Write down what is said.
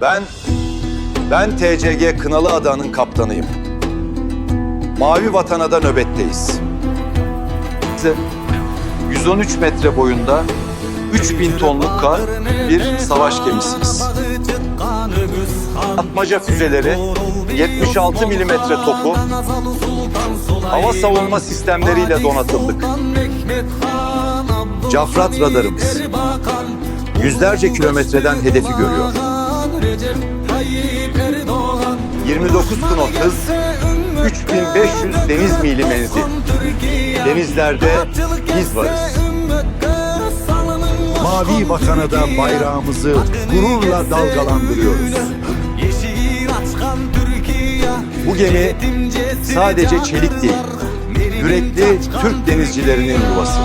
Ben, ben TCG Kınalı Adanın kaptanıyım. Mavi Vatan'a da nöbetteyiz. 113 metre boyunda 3000 tonluk kar bir savaş gemisiyiz. Atmaca füzeleri, 76 milimetre topu, hava savunma sistemleriyle donatıldık. Cafrat radarımız yüzlerce kilometreden hedefi görüyor. 29 knot hız, 3500 deniz mili menzil. Denizlerde biz varız. Mavi vatana da bayrağımızı gururla dalgalandırıyoruz. Bu gemi sadece çelik değil, yürekli Türk denizcilerinin yuvası.